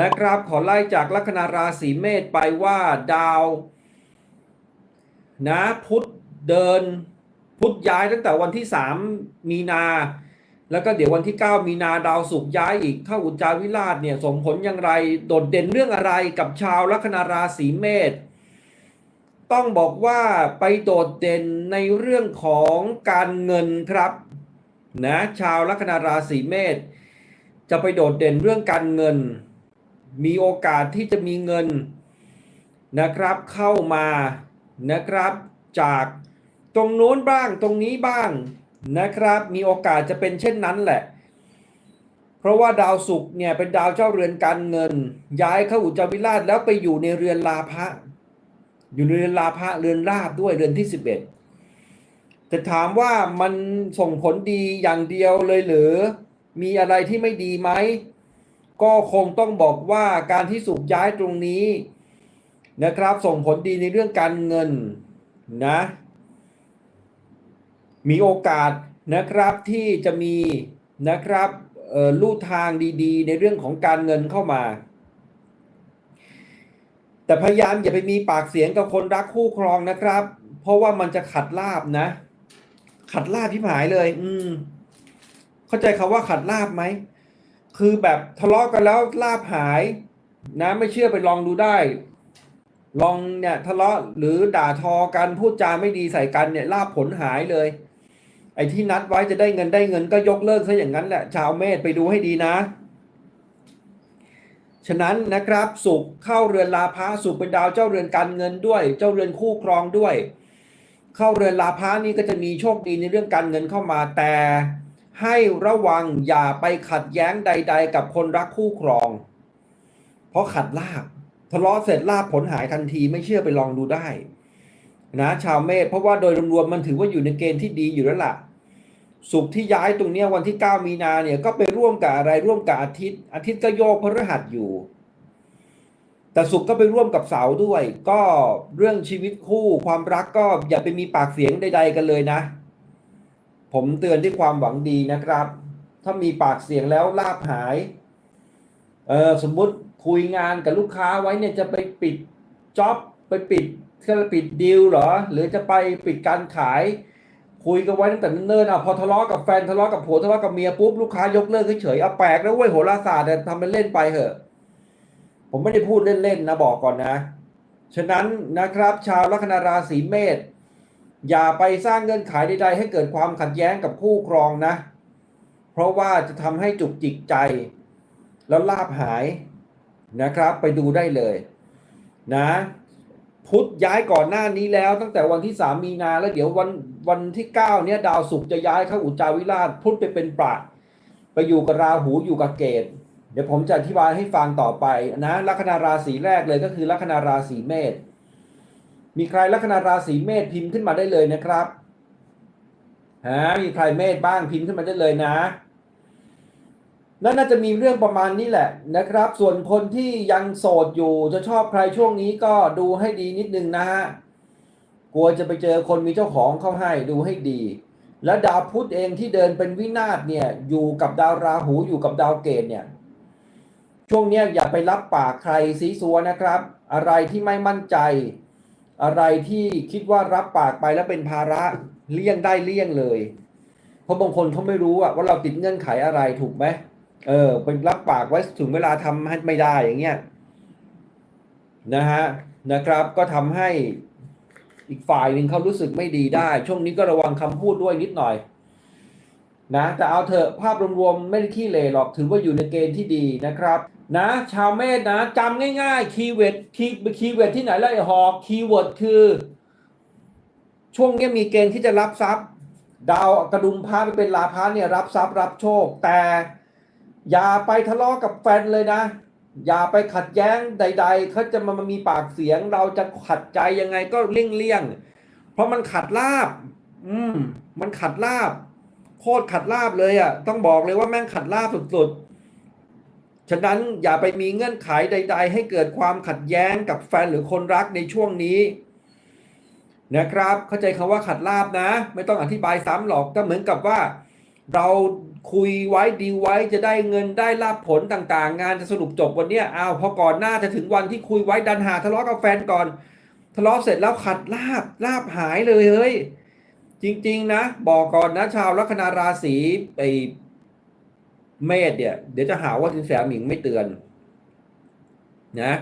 นะครับขอไล่จากลัคนาราศีเมษไปว่าดาวนะพุธเดินพุธย้ายตั้งแต่วันที่ 3 มีนา แล้วก็เดี๋ยววันที่ 9 มีนาดาวศุกร์ย้ายอีกเข้าอุจจาวิราชเนี่ยส่งผลอย่างไรโดดเด่นเรื่องอะไรกับชาวลัคนาราศีเมษต้องบอกว่าไปโดดเด่นในเรื่องของการเงินครับนะชาวลัคนาราศีเมษจะไปโดดเด่นเรื่องการเงิน มีโอกาสที่จะมีเงินนะครับเข้ามานะครับจากตรงโน้นบ้างตรงนี้บ้างนะครับ มีโอกาสจะเป็นเช่นนั้นแหละ เพราะว่าดาวศุกร์เนี่ยเป็นดาวเจ้าเรือนการเงิน ย้ายเข้าอุจจาวิราชแล้วไปอยู่ในเรือนลาภะอยู่ในเรือนลาภะเรือนราบด้วยเรือนที่สิบเอ็ดแต่ถามว่ามันส่งผลดีอย่างเดียวเลยหรือมีอะไรที่ไม่ดีไหม ก็คงต้องบอกว่าการที่สุกย้ายตรงนี้นะครับ ส่งผลดีในเรื่องการเงินนะ มีโอกาสนะครับที่จะมีนะครับลู่ทางดีๆ ในเรื่องของการเงินเข้ามา แต่พยายามอย่าไปมีปากเสียงกับคนรักคู่ครองนะครับ เพราะว่ามันจะขัดลาบนะ ขัดลาบที่หายเลย อืม เข้าใจคาว่าขัดลาบไหม คือแบบทะเลาะกันแล้วลาบหาย นะไม่เชื่อไปลองดูได้ ลองเนี่ยทะเลาะหรือด่าทอกันพูดจาไม่ดีใส่กันเนี่ยลาบผลหายเลย ไอ้ที่นัดไว้จะได้เงินได้เงินก็ยกเลิกซะอย่างนั้นแหละ ชาวเมษไปดูให้ดีนะฉะนั้นนะครับสุขเข้าเรือนลาภะสุขเป็นดาวเจ้าเรือนการเงินด้วย เจ้าเรือนคู่ครองด้วย เข้าเรือนลาภะนี่ก็จะมีโชคดีในเรื่องการเงินเข้ามาแต่ ให้ระวังอย่าไปขัดแย้งใด ๆ กับคนรักคู่ครอง เพราะขัดลาบทะเลาะเสร็จลาบผลหายทันทีไม่เชื่อไปลองดูได้ นะชาวเมษเพราะว่าโดยรวมๆมันถือว่าอยู่ในเกณฑ์ที่ดีอยู่แล้วล่ะ สุขที่ย้ายตรงเนี้ยวันที่ 9 มีนาเนี่ยก็ไปร่วมกับอะไรร่วมกับอาทิตย์ อาทิตย์ก็โยกพฤหัสอยู่ แต่สุขก็ไปร่วมกับเสาร์ด้วย ก็เรื่องชีวิตคู่ความรักก็อย่าไปมีปากเสียงใด ๆ กันเลยนะ ผมเตือนด้วยความหวังดีนะครับ ถ้ามีปากเสียงแล้วลาบหาย เออสมมุติคุยงานกับลูกค้าไว้เนี่ยจะไปปิดจ็อบไปปิดจะปิดดีลหรอ หรือจะไปปิดการขาย คุยกันไว้ตั้งแต่เนิ่นๆอะพอทะเลาะกับแฟนทะเลาะกับผัวทะเลาะกับเมียปุ๊บลูกค้ายกเลิกเฉยๆเอาแปลกแล้วเว้ยโหราศาสตร์เนี่ยทำเป็นเล่นไปเหอะ ผมไม่ได้พูดเล่นๆนะบอกก่อนนะ ฉะนั้นนะครับ ชาวลัคนาราศีเมษ อย่าไปสร้างเงื่อนไขใด ๆ ให้เกิดความขัดแย้งกับคู่ครองนะ เพราะว่าจะทำให้จุกจิกใจ แล้วลาบหายนะครับ ไปดูได้เลย นะ พุธย้ายก่อนหน้านี้แล้ว ตั้งแต่วันที่ 3 มีนาแล้วเดี๋ยววันวันที่ 9 เนี่ยดาวศุกร์จะย้ายเข้าอุจจาวิราชพุธไปเป็นปราไปอยู่กับราหูอยู่กับเกตเดี๋ยวผมจะอธิบายให้ฟังต่อไปนะลัคนาราศีแรกเลยก็คือลัคนาราศีเมษ มีใครลัคนาราศีเมษพิมพ์ขึ้นมาได้เลยนะครับฮะมีใครเมษบ้างพิมพ์ขึ้นมาได้เลยนะนั่นน่าจะมีเรื่องประมาณนี้แหละนะครับ ส่วนคนที่ยังโสดอยู่จะชอบใครช่วงนี้ก็ดูให้ดีนิดนึงนะฮะกลัวจะไปเจอคนมีเจ้าของเข้าให้ดูให้ดี และดาวพุธเองที่เดินเป็นวินาศเนี่ย อยู่กับดาวราหูอยู่กับดาวเกตเนี่ย ช่วงนี้อย่าไปรับปากใครซีซัวนะครับ อะไรที่ไม่มั่นใจ อะไรที่คิดว่ารับปากไปแล้วเป็นภาระเลี่ยงได้เลี่ยงเลย เพราะบางคนเขาไม่รู้อะว่าเราติดเงื่อนไขอะไรถูกไหมเออเป็นรับปากไว้ถึงเวลาทำให้ไม่ได้อย่างเงี้ยนะฮะนะครับ ก็ทำให้อีกฝ่ายหนึ่งเขารู้สึกไม่ดีได้ ช่วงนี้ก็ระวังคำพูดด้วยนิดหน่อยนะแต่เอาเถอะภาพรวมๆไม่ได้ขี้เหร่หรอกถือว่าอยู่ในเกณฑ์ที่ดีนะครับ นะ ชาวเมษนะจำง่ายๆคีย์เวิร์ดคีย์คีย์เวิร์ดที่ไหนแล้วไอ้หอกคีย์เวิร์ดคือ ช่วงนี้มีเกณฑ์ที่จะรับทรัพย์ ดาวกระดุมพระไปเป็นลาพะเนี่ยรับทรัพย์รับโชค แต่อย่าไปทะเลาะกับแฟนเลยนะ อย่าไปขัดแย้งใด ๆเขาจะมามีปากเสียง เราจะขัดใจยังไงก็เลี่ยงเลี่ยงเพราะมันขัดลาบ อืม มันขัดลาบ โคตรขัดลาบเลยอะ ต้องบอกเลยว่าแม่งขัดลาบสุดๆ ฉะนั้นอย่าไปมีเงื่อนไขใด ๆ ให้เกิดความขัดแย้งกับแฟนหรือคนรักในช่วงนี้นะครับ เข้าใจคำว่าขัดลาบนะ ไม่ต้องอธิบายซ้ำหรอกก็เหมือนกับว่า เราคุยไว้ดีไว้จะได้เงินได้ลาบผลต่างๆ งานจะสรุปจบวันเนี้ยอ้าวพอก่อนหน้าจะถึงวันที่คุยไว้ดันหาทะเลาะกับแฟนก่อน ทะเลาะเสร็จแล้วขัดลาบลาบหายเลยเฮ้ยจริง ๆ นะ บอกก่อนนะชาวลัคนาราศีไอ เมษเนี่ย เดี๋ยวจะหาว่าสินแสหมิงไม่เตือน นะ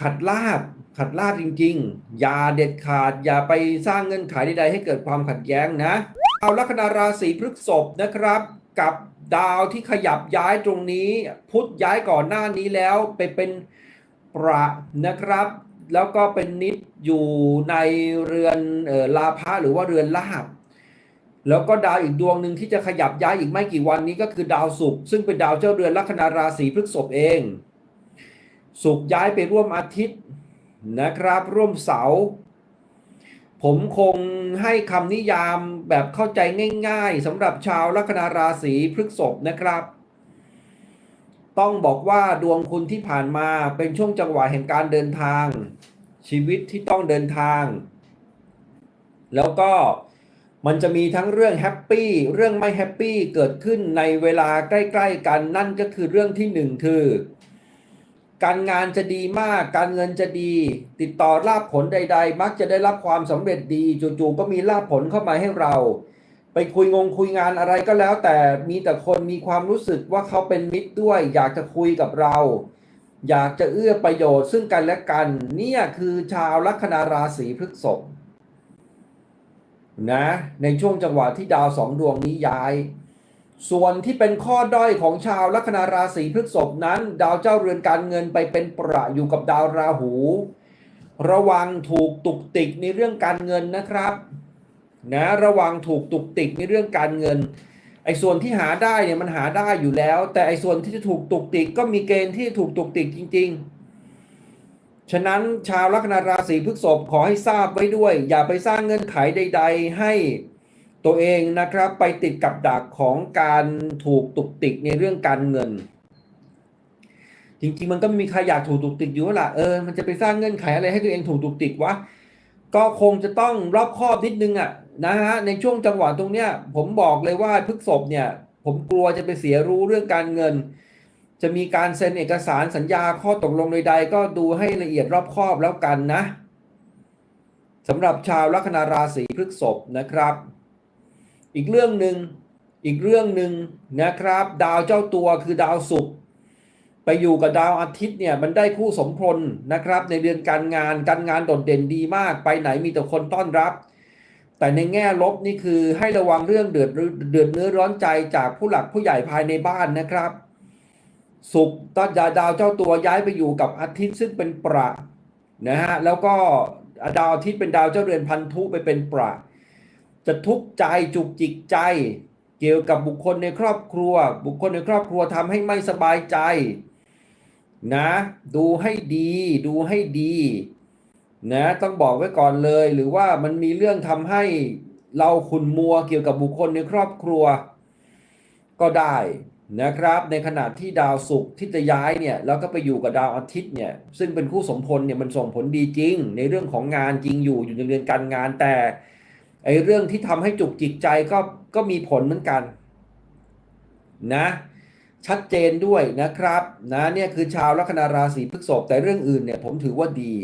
ขัดลาบขัดลาบจริง ๆ อย่าเด็ดขาด อย่าไปสร้างเงื่อนไขใดๆให้เกิดความขัดแย้งนะ เอาลัคนาราศีพฤษภนะครับ กับดาวที่ขยับย้ายตรงนี้ พุธย้ายก่อนหน้านี้แล้วไปเป็นประนะครับ แล้วก็เป็นนิดอยู่ในเรือนออลาภะหรือว่าเรือนลาบ แล้วก็ดาวอีกดวงหนึ่งที่จะขยับย้ายอีกไม่กี่วันนี้ก็คือดาวศุกร์ซึ่งเป็นดาวเจ้าเรือนลัคนาราศีพฤษภเองศุกร์ย้ายไปร่วมอาทิตย์นะครับ ร่วมเสาร์ผมคงให้คำนิยามแบบเข้าใจง่ายๆสำหรับชาวลัคนาราศีพฤษภนะครับ ต้องบอกว่าดวงคุณที่ผ่านมาเป็นช่วงจังหวะแห่งการเดินทาง ชีวิตที่ต้องเดินทาง แล้วก็ มันจะมีทั้งเรื่องแฮปปี้เรื่องไม่แฮปปี้เกิดขึ้นในเวลาใกล้ ๆ กันนั่นก็คือเรื่องที่หนึ่งคือ การงานจะดีมาก การเงินจะดี ติดต่อลาบผลใด ๆ มักจะได้รับความสำเร็จดีจู่ๆก็มีลาบผลเข้ามาให้เรา ไปคุยงงคุยงานอะไรก็แล้ว แต่มีแต่คนมีความรู้สึกว่าเขาเป็นมิตรด้วย อยากจะคุยกับเรา อยากจะเอื้อประโยชน์ซึ่งกันและกัน เนี่ยคือชาวลัคนาราศีพฤษภ นะในช่วงจังหวะที่ดาวสองดวงนี้ย้าย ส่วนที่เป็นข้อด้อยของชาวลัคนาราศีพฤษภนั้น ดาวเจ้าเรือนการเงินไปเป็นประอยู่กับดาวราหู ระวังถูกตุกติกในเรื่องการเงินนะครับนะระวังถูกตุกติกในเรื่องการเงินไอ้ส่วนที่หาได้เนี่ยมันหาได้อยู่แล้ว แต่ไอ้ส่วนที่จะถูกตุกติกก็มีเกณฑ์ที่ถูกตุกติกจริง ๆ ฉะนั้นชาวลัคนาราศีพฤษภขอให้ทราบไว้ด้วย อย่าไปสร้างเงื่อนไขใด ๆ ให้ตัวเองนะครับไปติดกับดักของการถูกตุกติกในเรื่องการเงิน จริงๆมันก็มีใครอยากถูกตุกติกอยู่ล้วล่ะเออมันจะไปสร้างเงื่อนไขอะไรให้ตัวเองถูกตุกติกวะก็คงจะต้องรอบคอบนิดนึงอะนะฮะในช่วงจังหวะตรงเนี้ยผมบอกเลยว่าพฤกษบเนี่ย ผมกลัวจะไปเสียรู้เรื่องการเงิน จะมีการเซ็นเอกสารสัญญาข้อตกลงใดๆก็ดูให้ละเอียดรอบคอบแล้วกันนะสำหรับชาวลัคนาราศีพฤษภนะครับ อีกเรื่องหนึ่งอีกเรื่องหนึ่งนะครับ ดาวเจ้าตัวคือดาวศุกร์ไปอยู่กับดาวอาทิตย์เนี่ยมันได้คู่สมพลนะครับ ในเดือนการงานการงานโดดเด่นดีมากไปไหนมีแต่คนต้อนรับ แต่ในแง่ลบนี่คือให้ระวังเรื่องเดือดเดือดเนื้อร้อนใจจากผู้หลักผู้ใหญ่ภายในบ้านนะครับ ศุกร์ตอนดาวเจ้าตัวย้ายไปอยู่กับอาทิตย์ซึ่งเป็นประนะฮะแล้วก็ดาวอาทิตย์เป็นดาวเจ้าเรือนพันธุไปเป็นประ จะทุกข์ใจจุกจิกใจ เกี่ยวกับบุคคลในครอบครัว บุคคลในครอบครัวทำให้ไม่สบายใจนะดูให้ดีดูให้ดีนะต้องบอกไว้ก่อนเลย หรือว่ามันมีเรื่องทำให้เราขุนมัวเกี่ยวกับบุคคลในครอบครัวก็ได้ นะครับในขณะที่ดาวศุกร์ที่จะย้ายเนี่ยแล้วก็ไปอยู่กับดาวอาทิตย์เนี่ยซึ่งเป็นคู่สมพลเนี่ยมันส่งผลดีจริง ในเรื่องของงานจริงอยู่อยู่ในเรือนการงานแต่ไอเรื่องที่ทำให้จุกจิกใจก็ก็มีผลเหมือนกันนะชัดเจนด้วยนะครับนะเนี่ยคือชาวลัคนาราศีพฤษภแต่เรื่องอื่นเนี่ยผมถือว่าดี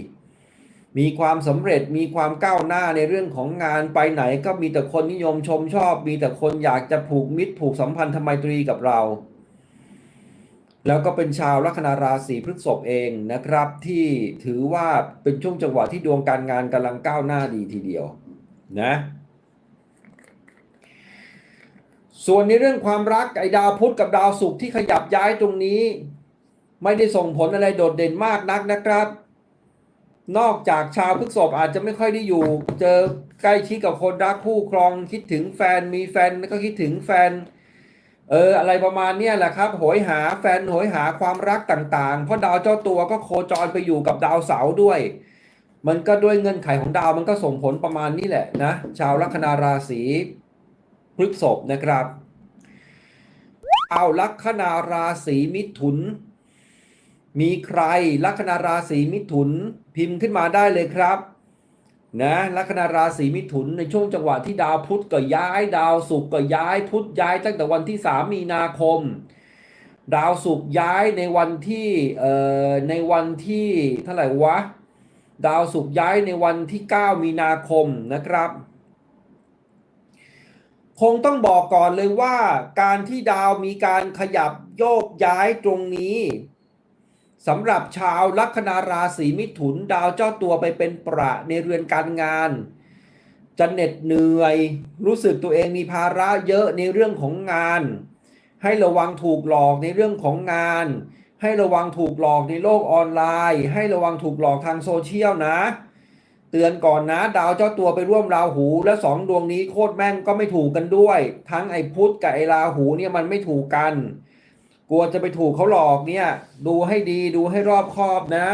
มีความสำเร็จมีความก้าวหน้าในเรื่องของงานไปไหน ก็มีแต่คนนิยมชมชอบ มีแต่คนอยากจะผูกมิตรผูกสัมพันธไมตรีกับเรา แล้วก็เป็นชาวลัคนาราศีพฤษภเองนะครับ ที่ถือว่าเป็นช่วงจังหวะที่ดวงการงานกำลังก้าวหน้าดีทีเดียวนะส่วนในเรื่องความรักไอ้ดาวพุธกับดาวศุกร์ที่ขยับย้ายตรงนี้ ไม่ได้ส่งผลอะไรโดดเด่นมากนักนะครับ นอกจากชาวพฤกษภอาจจะไม่ค่อยได้อยู่ เจอใกล้ชิดกับคนรักคู่ครองคิดถึงแฟนมีแฟนก็คิดถึงแฟน เอออะไรประมาณเนี้ยแหละครับโหยหาแฟนโหยหาความรักต่างๆ เพราะดาวเจ้าตัวก็โคจรไปอยู่กับดาวเสาร์ด้วย มันก็ด้วยเงื่อนไขของดาวมันก็ส่งผลประมาณนี้แหละนะ ชาวลัคนาราศีพฤษภนะครับ เอาลัคนาราศีมิถุน มีใครลัคนาราศีมิถุนพิมพ์ขึ้นมาได้เลยครับนะลัคนาราศีมิถุนในช่วงจังหวะที่ดาวพุธก็ย้าย ดาวศุกร์ก็ย้ายพุธย้ายตั้งแต่วันที่ 3 มีนาคม ดาวศุกร์ย้ายในวันที่เอ่อในวันที่เท่าไหร่วะ ดาวศุกร์ย้ายในวันที่ 9 มีนาคมนะครับ คงต้องบอกก่อนเลยว่าการที่ดาวมีการขยับโยกย้ายตรงนี้ สำหรับชาวลัคนาราศีมิถุนดาวเจ้าตัวไปเป็นประในเรือนการงาน จะเหน็ดเหนื่อย รู้สึกตัวเองมีภาระเยอะในเรื่องของงาน ให้ระวังถูกหลอกในเรื่องของงาน ให้ระวังถูกหลอกในโลกออนไลน์ ให้ระวังถูกหลอกทางโซเชียลนะ เตือนก่อนนะดาวเจ้าตัวไปร่วมราหู และสองดวงนี้โคตรแม่งก็ไม่ถูกกันด้วย ทั้งไอ้พุธกับไอ้ราหูเนี่ยมันไม่ถูกกัน กลัวจะไปถูกเขาหลอกเนี่ย ดูให้ดีดูให้รอบคอบนะ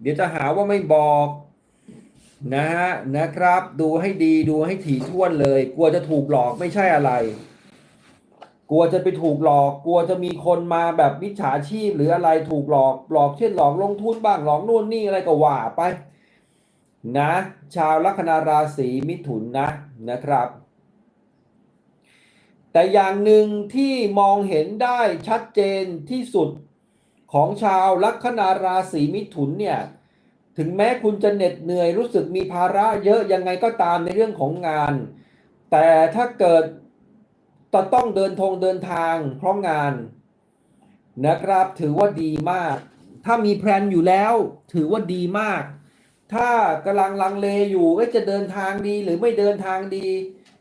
เดี๋ยวจะหาว่าไม่บอกนะฮะนะครับ ดูให้ดีดูให้ถี่ถ้วนเลย กลัวจะถูกหลอกไม่ใช่อะไร กลัวจะไปถูกหลอก กลัวจะมีคนมาแบบมิจฉาชีพหรืออะไรถูกหลอกหลอกเช่นหลอกลงทุนบ้างหลอกนู่นนี่อะไรก็ว่าไป นะ ชาวลัคนาราศีมิถุนนะนะครับ แต่อย่างหนึ่งที่มองเห็นได้ชัดเจนที่สุดของชาวลัคนาราศีมิถุนเนี่ย ถึงแม้คุณจะเหน็ดเหนื่อยรู้สึกมีภาระเยอะยังไงก็ตามในเรื่องของงาน แต่ถ้าเกิดจะต้องเดินทงเดินทางเพราะงานนะครับถือว่าดีมาก ถ้ามีแพลนอยู่แล้ว ถือว่าดีมาก ถ้ากำลังลังเลอยู่จะเดินทางดีหรือไม่เดินทางดี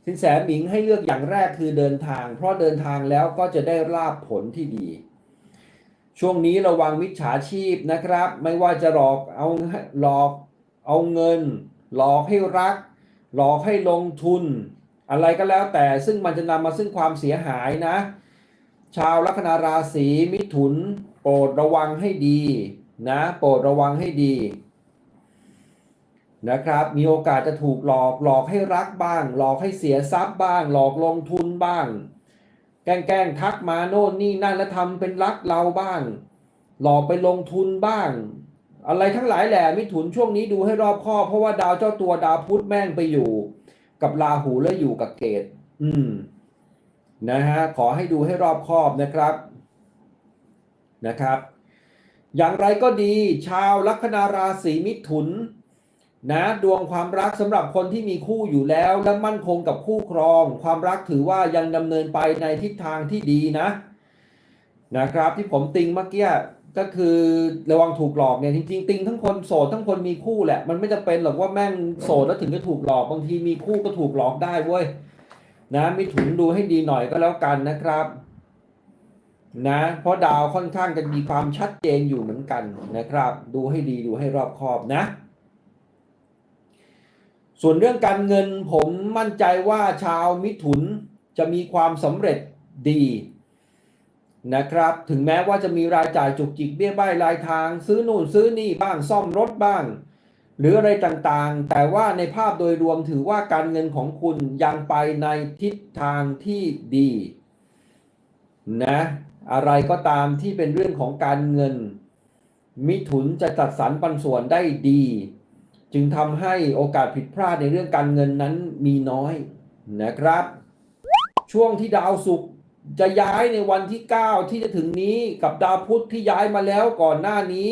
สินแสหมิงให้เลือกอย่างแรกคือเดินทาง เพราะเดินทางแล้วก็จะได้ราบผลที่ดี ช่วงนี้ระวังมิจฉาชีพนะครับ ไม่ว่าจะหลอกเอาหลอกเอาเงิน หลอกให้รัก หลอกให้ลงทุน อะไรก็แล้วแต่ซึ่งมันจะนำมาซึ่งความเสียหายนะ ชาวลัคนาราศีมิถุน โปรดระวังให้ดีนะ โปรดระวังให้ดี นะครับ มีโอกาสจะถูกหลอกหลอกให้รักบ้าง หลอกให้เสียทรัพย์บ้าง หลอกลงทุนบ้างแกล้งแกล้งทักมาโน่นนี่นั่นแล้วทำเป็นรักเราบ้าง หลอกไปลงทุนบ้าง อะไรทั้งหลายแหละมิถุนช่วงนี้ดูให้รอบคอบเพราะว่าดาวเจ้าตัวดาวพุธแม่งไปอยู่ กับราหูและอยู่กับเกตอืมนะฮะขอให้ดูให้รอบคอบนะครับนะครับ อย่างไรก็ดี ชาวลัคนาราศีมิถุน นะดวงความรักสำหรับคนที่มีคู่อยู่แล้วและมั่นคงกับคู่ครอง ความรักถือว่ายังดำเนินไปในทิศทางที่ดีนะ นะครับที่ผมติงเมื่อกี้ก็คือระวังถูกหลอกเนี่ยจริงๆ ติงทั้งคนโสดทั้งคนมีคู่แหละ มันไม่จำเป็นหรอกว่าแม่งโสดแล้วถึงจะถูกหลอกบางทีมีคู่ก็ถูกหลอกได้เว้ยนะมิถุนดูให้ดีหน่อยก็แล้วกันนะครับนะเพราะดาวค่อนข้างจะมีความชัดเจนอยู่เหมือนกันนะครับ ดูให้ดีดูให้รอบคอบนะ ส่วนเรื่องการเงินผมมั่นใจว่าชาวมิถุนจะมีความสำเร็จดีนะครับ ถึงแม้ว่าจะมีรายจ่ายจุกจิกเบี้ยบ้ายรายทาง ซื้อนู่นซื้อนี่บ้างซ่อมรถบ้าง หรืออะไรต่างๆ แต่ว่าในภาพโดยรวมถือว่าการเงินของคุณยังไปในทิศทางที่ดีนะอะไรก็ตามที่เป็นเรื่องของการเงิน มิถุนจะจัดสรรปันส่วนได้ดี จึงทำให้โอกาสผิดพลาดในเรื่องการเงินนั้นมีน้อยนะครับ ช่วงที่ดาวศุกร์จะย้ายในวันที่ 9 ที่จะถึงนี้กับดาวพุธที่ย้ายมาแล้วก่อนหน้านี้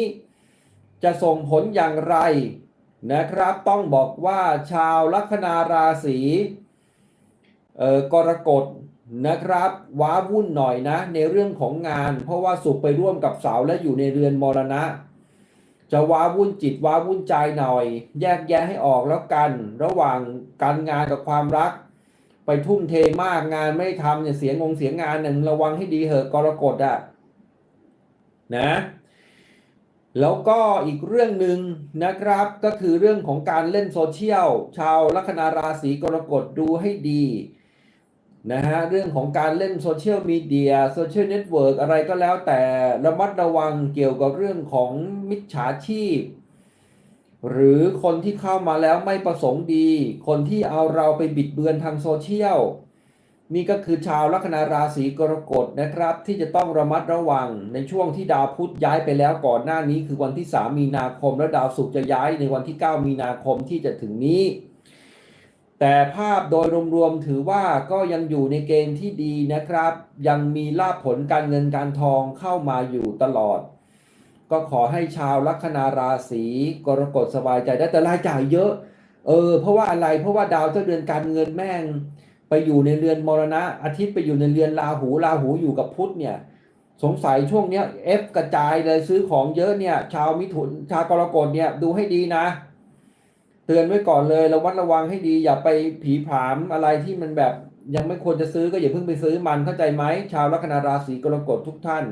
จะส่งผลอย่างไรนะครับ ต้องบอกว่าชาวลัคนาราศีเอ่อกรกฎนะครับ ว้าวุ่นหน่อยนะในเรื่องของงาน เพราะว่าสุขไปร่วมกับเสาและอยู่ในเรือนมรณะ จะว้าวุ่นจิตว้าวุ่นใจหน่อย แยกแยะให้ออกแล้วกัน ระหว่างการงานกับความรัก ไปทุ่มเทมากงานไม่ทำเนี่ยเสียงงเสียงานหนึ่งระวังให้ดีเหอะกรกฎอะนะแล้วก็อีกเรื่องหนึ่งนะครับก็คือเรื่องของการเล่นโซเชียล ชาวลัคนาราศีกรกฎดูให้ดี นะฮะเรื่องของการเล่นโซเชียลมีเดียโซเชียลเน็ตเวิร์กอะไรก็แล้วแต่ระมัดระวังเกี่ยวกับเรื่องของมิจฉาชีพ หรือคนที่เข้ามาแล้วไม่ประสงค์ดี คนที่เอาเราไปบิดเบือนทางโซเชียลนี่ก็คือชาวลัคนาราศีกรกฎนะครับ ที่จะต้องระมัดระวังในช่วงที่ดาวพุธย้ายไปแล้วก่อนหน้านี้คือวันที่ 3 มีนาคม และดาวศุกร์จะย้ายในวันที่ 9 มีนาคมที่จะถึงนี้ แต่ภาพโดยรวมๆถือว่าก็ยังอยู่ในเกณฑ์ที่ดีนะครับ ยังมีลาภผลการเงินการทองเข้ามาอยู่ตลอด ก็ขอให้ชาวลัคนาราศีกรกฎสบายใจได้แต่รายจ่ายเยอะ เออ เพราะว่าอะไรเพราะว่าดาวเจ้าเดือนการเงินแม่ง ไปอยู่ในเรือนมรณะ อาทิตย์ไปอยู่ในเรือนราหูราหูอยู่กับพุธเนี่ยสงสัยช่วงเนี้ยเอฟกระจายเลยซื้อของเยอะเนี่ย ชาวมิถุนชาวกรกฎเนี่ยดูให้ดีนะ เตือนไว้ก่อนเลยระวัดระวังให้ดี อย่าไปผีผามอะไรที่มันแบบ ยังไม่ควรจะซื้อก็อย่าเพิ่งไปซื้อมันเข้าใจไหมชาวลัคนาราศีกรกฎทุกท่าน